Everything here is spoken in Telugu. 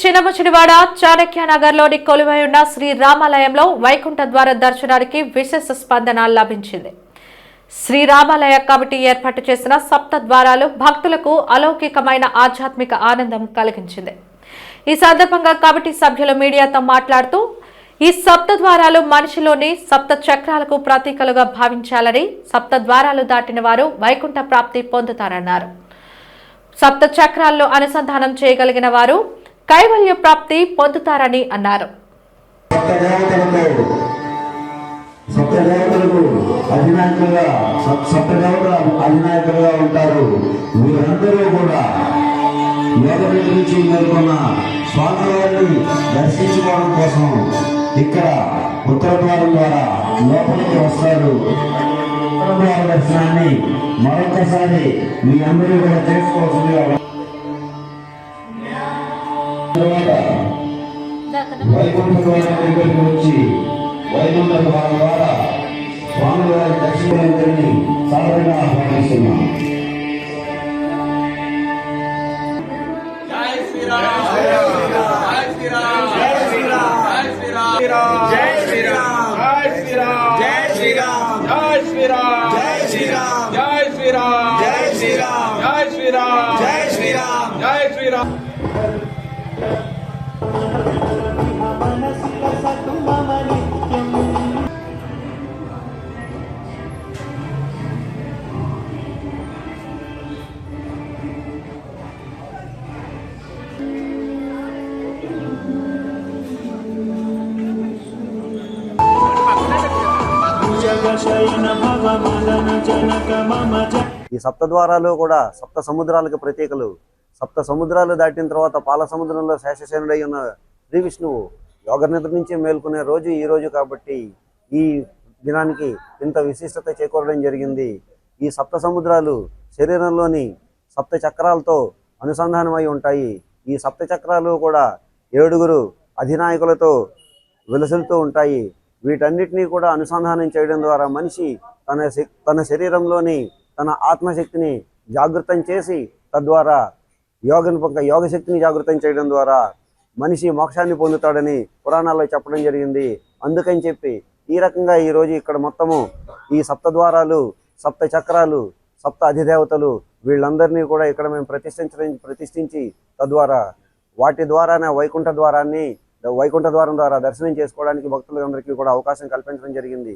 చినముచిడివాడ చాణక్యనగర్లోని కొలువై ఉన్న శ్రీ రామాలయంలో వైకుంఠ ద్వార దర్శనానికి విశేష స్పందన లభించింది. శ్రీరామాలయ కమిటీ ఏర్పాటు చేసిన సప్త ద్వారాలు భక్తులకు అలౌకికమైన ఆధ్యాత్మిక ఆనందం కలిగించింది. ఈ సందర్భంగా కమిటీ సభ్యులు మీడియాతో మాట్లాడుతూ ఈ సప్త ద్వారాలు మనిషిలోని సప్త చక్రాలకు ప్రతీకలుగా భావించాలని సప్త ద్వారాలు దాటిన వారు వైకుంఠ ప్రాప్తి పొందుతారన్నారు. సప్త చక్రాల్లో అనుసంధానం చేయగలిగిన వారు కైవల్య ప్రాప్తి పొందుతారని అన్నారు. సప్తదేవతలకు అధినాయకులుగా సప్తదేవతల అధినాయకులుగా ఉంటారు. వీరందరూ కూడా యోగ నుంచి మేల్కొన్న స్వామివారిని దర్శించుకోవడం కోసం ఇక్కడ ఉత్తర ద్వారం ద్వారా లోపలికి వస్తారు. ఉత్తర ద్వార దర్శనాన్ని మరొకసారి మీ అందరూ కూడా చేసుకోవాల్సిందిగా తర్వాత వైకుంఠ ద్వారం దగ్గరికి వచ్చి వైకుంఠ ద్వారం ద్వారా స్వామివారి దర్శనాన్ని సాధారణంగా ఆహ్వానిస్తున్నాం. జై శ్రీరామ్ జై శ్రీరామ్ జై శ్రీరామ్ జై శ్రీరామ్ జై శ్రీరామ్ జై శ్రీరామ్ జై శ్రీరామ్ జై శ్రీరామ్ జై శ్రీరామ్ జై శ్రీరామ్ జై శ్రీరామ్ జై శ్రీరామ్ జై శ్రీరామ్. ఈ సప్త ద్వారాలు కూడా సప్త సముద్రాలకు ప్రతీకలు. సప్త సముద్రాలు దాటిన తర్వాత పాల సముద్రంలో శేషశయనుడై ఉన్న శ్రీ విష్ణువు యోగ నిద్ర నుంచి మేల్కొనే రోజు ఈ రోజు కాబట్టి ఈ దినానికి ఇంత విశిష్టత చేకూరడం జరిగింది. ఈ సప్త సముద్రాలు శరీరంలోని సప్త చక్రాలతో అనుసంధానమై ఉంటాయి. ఈ సప్త చక్రాలు కూడా ఏడుగురు అధినాయకులతో వెలుసులుతూ ఉంటాయి. వీటన్నిటినీ కూడా అనుసంధానం చేయడం ద్వారా మనిషి తన తన శరీరంలోని తన ఆత్మశక్తిని జాగృతం చేసి తద్వారా యోగను పక్క యోగ శక్తిని జాగృతం చేయడం ద్వారా మనిషి మోక్షాన్ని పొందుతాడని పురాణాల్లో చెప్పడం జరిగింది. అందుకని చెప్పి ఈ రకంగా ఈరోజు ఇక్కడ మొత్తము ఈ సప్త ద్వారాలు సప్త చక్రాలు సప్త అధిదేవతలు వీళ్ళందరినీ కూడా ఇక్కడ మేము ప్రతిష్ఠించడం ప్రతిష్ఠించి తద్వారా వాటి ద్వారానే వైకుంఠ ద్వారాన్ని వైకుంఠ ద్వారం ద్వారా దర్శనం చేసుకోవడానికి భక్తులందరికీ కూడా అవకాశం కల్పించడం జరిగింది.